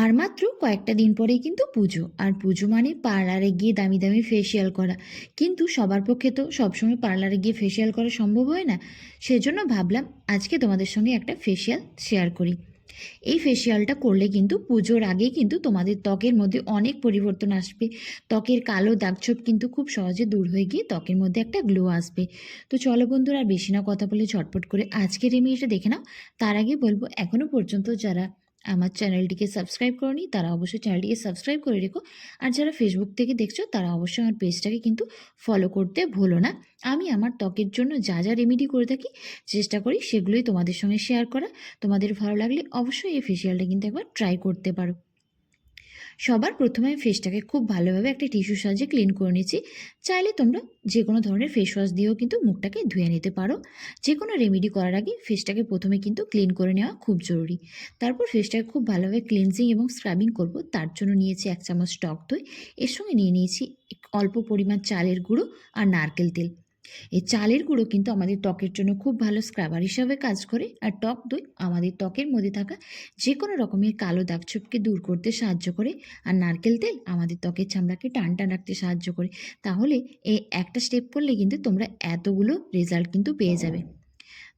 আর মাত্র কয়েকটা দিন পরেই কিন্তু পুজো। আর পুজো মানে পার্লারে গিয়ে দামি দামি ফেসিয়াল করা। কিন্তু সবার পক্ষে তো সবসময় পার্লারে গিয়ে ফেসিয়াল করা সম্ভব হয় না। সেজন্য ভাবলাম আজকে তোমাদের সঙ্গে একটা ফেসিয়াল শেয়ার করি। এই ফেসিয়ালটা করলে কিন্তু পুজোর আগেই কিন্তু তোমাদের ত্বকের মধ্যে অনেক পরিবর্তন আসবে। ত্বকের কালো দাগছোপ কিন্তু খুব সহজে দূর হয়ে গিয়ে ত্বকের মধ্যে একটা গ্লো আসবে। তো চলো বন্ধুরা আর বেশি না কথা বলে ঝটপট করে আজকের রেমিডিটা দেখে নাও। তার আগে বলব এখনও পর্যন্ত যারা আমার চ্যানেলটিকে সাবস্ক্রাইব করনি, তারা অবশ্যই চ্যানেলটিকে সাবস্ক্রাইব করে রেখো। আর যারা ফেসবুক থেকে দেখছ, তারা অবশ্যই আমার পেজটাকে কিন্তু ফলো করতে ভুলো না। আমি আমার ত্বকের জন্য যা যা রেমেডি করে থাকি, চেষ্টা করি সেগুলোই তোমাদের সঙ্গে শেয়ার করা। তোমাদের ভালো লাগলে অবশ্যই এই ফেসিয়ালটা কিন্তু একবার ট্রাই করতে পারো। সবার প্রথমে আমি ফেসটাকে খুব ভালোভাবে একটা টিস্যু সাহায্যে ক্লিন করে নিয়েছি চাইলে তোমরা যে কোনো ধরনের ফেস ওয়াশ দিয়েও কিন্তু মুখটাকে ধুয়ে নিতে পারো। যে কোনো রেমেডি করার আগে ফেসটাকে প্রথমে কিন্তু ক্লিন করে নেওয়া খুব জরুরি। তারপর ফেসটাকে খুব ভালোভাবে ক্লিনজিং এবং স্ক্রাবিং করব। তার জন্য নিয়েছি এক চামচ টক দই। এর সঙ্গে নিয়ে নিয়েছি অল্প পরিমাণ চালের গুঁড়ো আর নারকেল তেল। এই চালের গুঁড়ো কিন্তু আমাদের ত্বকের জন্য খুব ভালো স্ক্রাবার হিসাবে কাজ করে, আর টক দই আমাদের ত্বকের মধ্যে থাকা যে কোনো রকমের কালো দাগ দাগছোপকে দূর করতে সাহায্য করে, আর নারকেল তেল আমাদের ত্বকের চামড়াকে টান টান রাখতে সাহায্য করে। তাহলে এই একটা স্টেপ করলে কিন্তু তোমরা এতগুলো রেজাল্ট কিন্তু পেয়ে যাবে।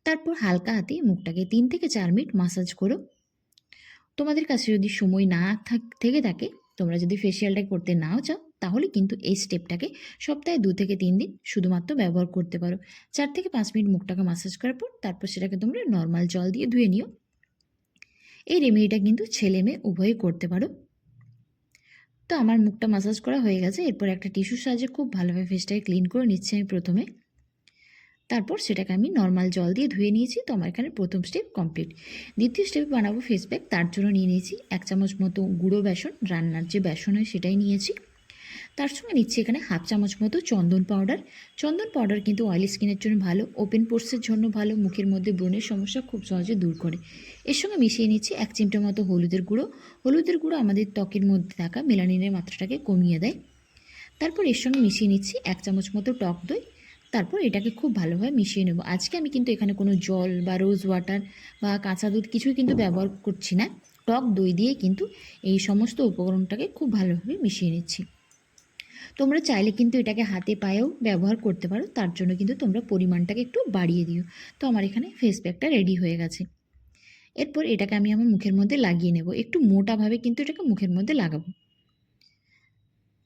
তারপর হালকা হাতে মুখটাকে তিন থেকে চার মিনিট মাসাজ করো। তোমাদের কাছে যদি সময় না থেকে থাকে তোমরা যদি ফেসিয়ালটা করতে নাও চাও, তাহলে কিন্তু এই স্টেপটাকে সপ্তাহে দু থেকে তিন দিন শুধুমাত্র ব্যবহার করতে পারো। চার থেকে পাঁচ মিনিট মুখটাকে মাসাজ করার পর তারপর সেটাকে তোমরা নর্মাল জল দিয়ে ধুয়ে নিও। এই রেমেডিটা কিন্তু ছেলে মেয়ে উভয়ই করতে পারো। তো আমার মুখটা মাসাজ করা হয়ে গেছে, এরপর একটা টিস্যুর সাহায্যে খুব ভালোভাবে ফেসটাকে ক্লিন করে নিচ্ছি আমি প্রথমে। তারপর সেটাকে আমি নর্মাল জল দিয়ে ধুয়ে নিয়েছি। তো আমার এখানে প্রথম স্টেপ কমপ্লিট দ্বিতীয় স্টেপে বানাবো ফেস প্যাক তার জন্য নিয়ে নিয়েছি এক চামচ মতো গুঁড়ো বেসন, রান্নার যে বেসন হয় সেটাই নিয়েছি। তার সঙ্গে নিচ্ছি এখানে হাফ চামচ মতো চন্দন পাউডার চন্দন পাউডার কিন্তু অয়েলি স্কিনের জন্য ভালো ওপেন পোর্সের জন্য ভালো, মুখের মধ্যে ব্রণের সমস্যা খুব সহজে দূর করে। এর সঙ্গে মিশিয়ে নিচ্ছি এক চিমটা মতো হলুদের গুঁড়ো। হলুদের গুঁড়ো আমাদের ত্বকের মধ্যে থাকা মেলানিনের মাত্রাটাকে কমিয়ে দেয়। তারপর এর সঙ্গে মিশিয়ে নিচ্ছি এক চামচ মতো টক দই। তারপর এটাকে খুব ভালোভাবে মিশিয়ে নেব। আজকে আমি কিন্তু এখানে কোনো জল বা রোজ ওয়াটার বা কাঁচা দুধ কিছুই কিন্তু ব্যবহার করছি না। টক দই দিয়ে কিন্তু এই সমস্ত উপকরণটাকে খুব ভালোভাবে মিশিয়ে নিচ্ছি। তোমরা চাইলে কিন্তু এটাকে হাতে পায়েও ব্যবহার করতে পারো, তার জন্য কিন্তু তোমরা পরিমাণটাকে একটু বাড়িয়ে দিও। তো আমার এখানে ফেস প্যাকটা রেডি হয়ে গেছে। এরপর এটাকে আমি আমার মুখের মধ্যে লাগিয়ে নেব। একটু মোটাভাবে কিন্তু এটাকে মুখের মধ্যে লাগাবো।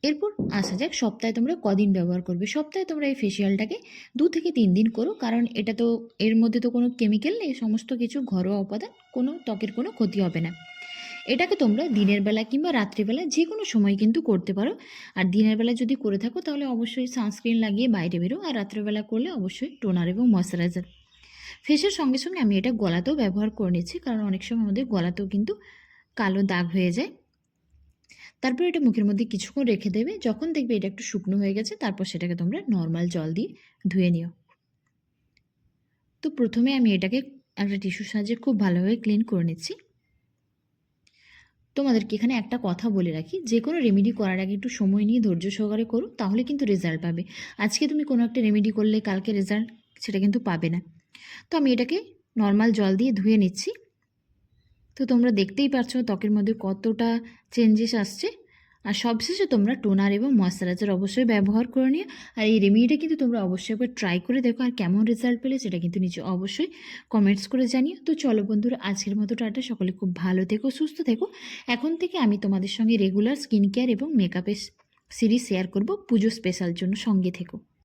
এরপর আসা যাক, সপ্তাহে তোমরা কদিন ব্যবহার করবে? সপ্তাহে তোমরা এই ফেসিয়ালটাকে দু থেকে তিন দিন করো, কারণ এটা তো, এর মধ্যে তো কোনো কেমিক্যাল নেই, সমস্ত কিছু ঘরোয়া উপাদান, কোনো ত্বকের কোনো ক্ষতি হবে না। এটাকে তোমরা দিনের বেলা কিংবা রাত্রিবেলা যে কোনো সময় কিন্তু করতে পারো। আর দিনের বেলা যদি করে থাকো, তাহলে অবশ্যই সানস্ক্রিন লাগিয়ে বাইরে বেরো, আর রাত্রিবেলা করলে অবশ্যই টোনার এবং ময়শ্চারাইজার ফেসের সঙ্গে সঙ্গে আমি এটা গলাতেও ব্যবহার করে নিচ্ছি, কারণ অনেক সময় আমাদের গলাতেও কিন্তু কালো দাগ হয়ে যায়। তারপর এটা মুখের মধ্যে কিছুক্ষণ রেখে দেবে। যখন দেখবে এটা একটু শুকনো হয়ে গেছে, তারপর সেটাকে তোমরা নর্মাল জল দিয়ে ধুয়ে নিও। তো প্রথমে আমি এটাকে একটা টিস্যুর সাহায্যে খুব ভালোভাবে ক্লিন করে নিচ্ছি। তোমাদেরকে এখানে একটা কথা বলে রাখি যে কোনো রেমেডি করার আগে একটু সময় নিয়ে ধৈর্য সহকারে করো, তাহলে কিন্তু রেজাল্ট পাবে। আজকে তুমি কোনো একটা রেমেডি করলে, কালকে রেজাল্ট সেটা কিন্তু পাবে না। তো আমি এটাকে নর্মাল জল দিয়ে ধুয়ে নিচ্ছি। তো তোমরা দেখতেই পারছ ত্বকের মধ্যে কতটা চেঞ্জেস আসছে। আর সবশেষে তোমরা টোনার এবং ময়শ্চারাইজার অবশ্যই ব্যবহার করে নিও। আর এই রেমেডিটা কিন্তু তোমরা অবশ্যই একবার ট্রাই করে দেখো আর কেমন রেজাল্ট পেলে সেটা কিন্তু নিচে অবশ্যই কমেন্টস করে জানিও। তো চলো বন্ধুরা, আজকের মতো টাটা। সকলে খুব ভালো থেকো, সুস্থ থেকো। এখন থেকে আমি তোমাদের সঙ্গে রেগুলার স্কিন কেয়ার এবং মেকআপের সিরিজ শেয়ার করব। পুজো স্পেশাল জন্য সঙ্গে থেকো।